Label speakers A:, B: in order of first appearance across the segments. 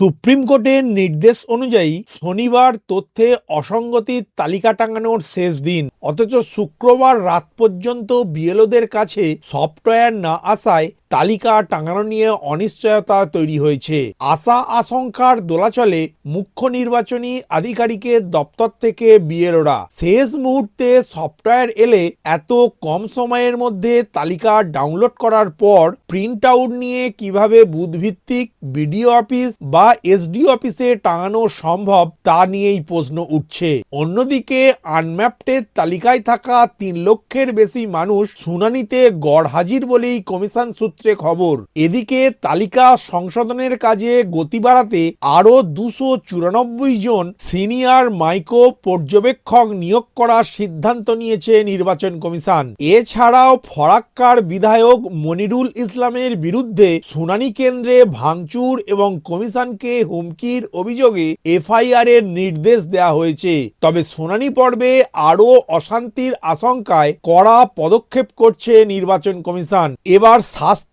A: Supreme কোর্টের নির্দেশ অনুযায়ী শনিবার তথ্যে অসঙ্গতির তালিকা টাঙানোর শেষ দিন। অথচ শুক্রবার রাত পর্যন্ত বিএলওদের কাছে সফটওয়্যার না আসায় তালিকা টাঙানো নিয়ে অনিশ্চয়তা তৈরি হয়েছে। আশা আশঙ্কার দোলাচলে মুখ্য নির্বাচনী আধিকারিকের দপ্তর থেকে বিএলওরা শেষ মুহূর্তে সফটওয়্যার এলে এত কম সময়ের মধ্যে তালিকা ডাউনলোড করার পর প্রিন্ট আউট নিয়ে কীভাবে বুথভিত্তিক বিডিও অফিস বা এসডি অফিসে টাঙানো সম্ভব তা নিয়েই প্রশ্ন উঠছে। অন্যদিকে আনম্যাপটের তালিকায় থাকা তিন লক্ষের বেশি মানুষ শুনানিতে গড় হাজির বলেই কমিশন সূত্রে খবর, এদিকে তালিকা সংশোধনের কাজে গতি বাড়াতে আরও দুশো চুরানব্বই জন সিনিয়র মাইক্রো পর্যবেক্ষক নিয়োগ করার সিদ্ধান্ত নিয়েছে নির্বাচন কমিশন। এছাড়াও ফরাক্কার বিধায়ক মনিরুল ইসলামের বিরুদ্ধে শুনানি কেন্দ্রে ভাঙচুর এবং কমিশনকে হুমকির অভিযোগে এফআইআর এর নির্দেশ দেওয়া হয়েছে। তবে শুনানি পর্বে আরও অশান্তির আশঙ্কায় কড়া পদক্ষেপ করছে নির্বাচন কমিশন। এবার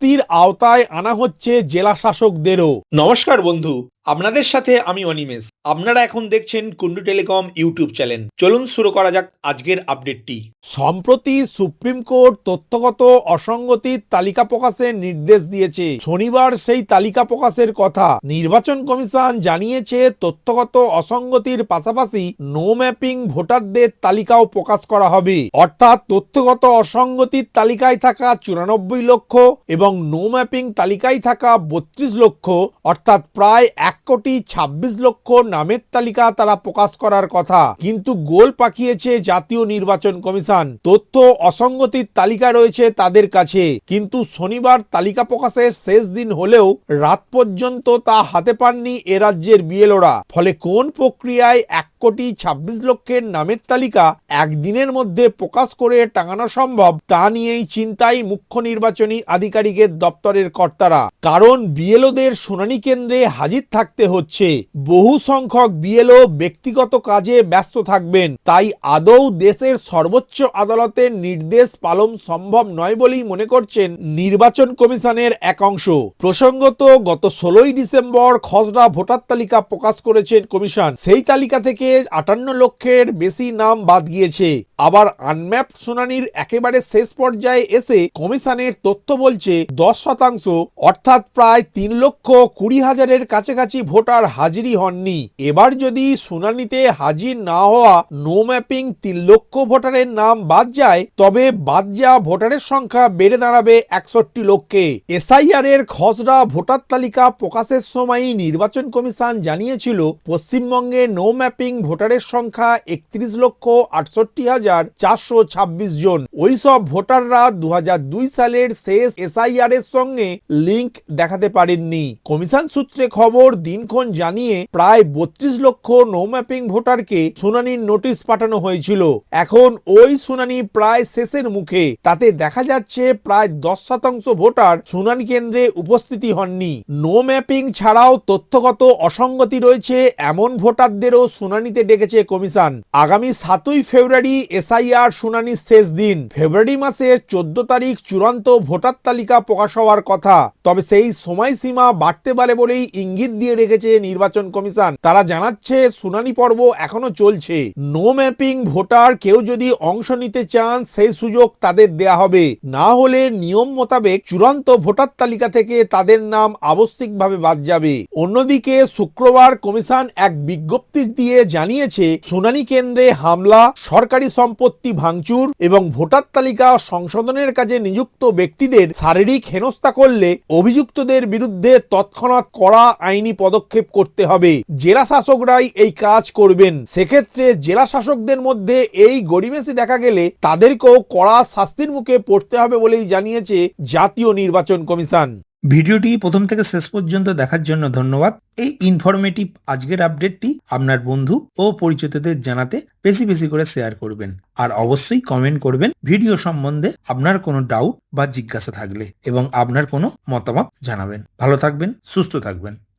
A: শাস্তির আওতায় আনা হচ্ছে জেলা শাসকদেরও
B: নমস্কার বন্ধু আপনাদের সাথে আমি অনিমেষ। আপনারা এখন দেখছেন কুন্ডু টেলিকম ইউটিউব চ্যানেল। চলুন শুরু করা যাক আজকের আপডেটটি।
A: সম্প্রতি সুপ্রিম কোর্ট তথ্যগত অসঙ্গতির তালিকা প্রকাশের নির্দেশ দিয়েছে। শনিবার সেই তালিকা প্রকাশের কথা নির্বাচন কমিশন জানিয়েছে, তথ্যগত অসঙ্গতির পাশাপাশি নো ম্যাপিং ভোটারদের তালিকাও প্রকাশ করা হবে। অর্থাৎ তথ্যগত অসঙ্গতির তালিকায় থাকা চুরানব্বই লক্ষ এবং নো ম্যাপিং তালিকায় থাকা বত্রিশ লক্ষ, অর্থাৎ প্রায় এক কোটি ছাব্বিশ লক্ষ নামের তালিকা তারা প্রকাশ করার কথা। কিন্তু গোল পাকিয়েছে জাতীয় নির্বাচন কমিশন। তথ্য অসঙ্গতির তালিকা রয়েছে তাদের কাছে। কিন্তু শনিবার তালিকা প্রকাশের শেষ দিন হলেও রাত পর্যন্ত তা হাতে পাননি এ রাজ্যের বিএলওরা। ফলে কোন প্রক্রিয়ায় এক কোটি ছাব্বিশ লক্ষের নামের তালিকা একদিনের মধ্যে প্রকাশ করে টাঙানো সম্ভব, তা নিয়েই চিন্তায় মুখ্য নির্বাচনী আধিকারিকের দপ্তরের কর্তারা। কারণ বিএলওদের শুনানি কেন্দ্রে হাজির থাকতে হচ্ছে। বহু সংখ্যক বিএলও ব্যক্তিগত কাজে ব্যস্ত থাকবেন। তাই আদৌ দেশের সর্বোচ্চ আদালতের নির্দেশ পালন সম্ভব নয় বলেই মনে করছেন নির্বাচন কমিশনের এক অংশ। প্রসঙ্গত, গত ষোলোই ডিসেম্বর খসড়া ভোটার তালিকা প্রকাশ করেছেন কমিশন। সেই তালিকা থেকে আটান্ন লক্ষের বেশি নাম বাদ গিয়েছে। আবার আনম্যাপ শুনানির একেবারে শেষ পর্যায়ে এসে কমিশনের তথ্য বলছে, দশ শতাংশ, অর্থাৎ প্রায় তিন লক্ষ কুড়ি হাজারের কাছাকাছি ভোটার হাজিরি হননি। এবার যদি শুনানিতে হাজির না হওয়া নো ম্যাপিং তিন লক্ষ ভোটারের নাম বাদ যায়, তবে বাদ যাওয়া ভোটারের সংখ্যা বেড়ে দাঁড়াবে একষট্টি লক্ষে। এসআইআর এর খসড়া ভোটার তালিকা প্রকাশের সময়ই নির্বাচন কমিশন জানিয়েছিল, পশ্চিমবঙ্গে নো ম্যাপিং ভোটারের সংখ্যা একত্রিশ লক্ষ আটষট্টি হাজার চারশো ছাব্বিশ জন। ওইসব ভোটাররা দু হাজার দুই সালের শেষ এসআইআর এর সঙ্গে লিংক দেখাতে পারেননি। কমিশন সূত্রে খবর দিনক্ষণ জানিয়ে প্রায় বত্রিশ লক্ষ নো ম্যাপিং ভোটারকে শুনানির নোটিশ পাঠানো হয়েছিল। এখন ওই শুনানি প্রায় শেষের মুখে। তাতে দেখা যাচ্ছে প্রায় দশ শতাংশ ভোটার শুনানি কেন্দ্রে উপস্থিতি হননি। নো ম্যাপিং ছাড়াও তথ্যগত অসঙ্গতি রয়েছে, এমন ভোটারদেরও শুনানিতে ডেকেছে কমিশন। আগামী সাতই ফেব্রুয়ারি এসআইআর শুনানির শেষ দিন। ফেব্রুয়ারি মাসের চোদ্দ তারিখ চূড়ান্ত ভোটার তালিকা প্রকাশ হওয়ার কথা। তবে সেই সময়সীমা বাড়তে পারে বলেই ইঙ্গিত দিয়ে রেখেছে নির্বাচন কমিশন। তারা জানাচ্ছে, শুনানি পর্ব এখনও চলছে। নো ম্যাপিং ভোটার কেউ যদি অংশ নিতে চান, সেই সুযোগ তাদের দেয়া হবে। না হলে নিয়ম মোতাবেক চূড়ান্ত ভোটার তালিকা থেকে তাদের নাম আবশ্যিকভাবে বাদ যাবে। অন্যদিকে শুক্রবার কমিশন এক বিজ্ঞপ্তি দিয়ে জানিয়েছে, শুনানি কেন্দ্রে হামলা, সরকারি সম্পত্তি ভাঙচুর এবং ভোটার তালিকা সংশোধনের কাজে নিযুক্ত ব্যক্তিদের শারীরিক হেনস্থা করলে অভিযুক্তদের বিরুদ্ধে তৎক্ষণাৎ কড়া আইনি পদক্ষেপ করতে হবে। জেলা শাসকরাই এই কাজ করবেন। সেক্ষেত্রে জেলা শাসকদের মধ্যে এই গরিমেসি দেখা গেলে তাদেরকেও কড়া শাস্তির মুখে পড়তে হবে বলেই জানিয়েছে জাতীয় নির্বাচন কমিশন।
C: ভিডিওটি প্রথম থেকে শেষ পর্যন্ত দেখার জন্য ধন্যবাদ। এই ইনফরমেটিভ আজকের আপডেটটি আপনার বন্ধু ও পরিচিতদের জানাতে বেশি বেশি করে শেয়ার করবেন। আর অবশ্যই কমেন্ট করবেন ভিডিও সম্বন্ধে আপনার কোনো ডাউট বা জিজ্ঞাসা থাকলে এবং আপনার কোনো মতামত জানাবেন। ভালো থাকবেন, সুস্থ থাকবেন।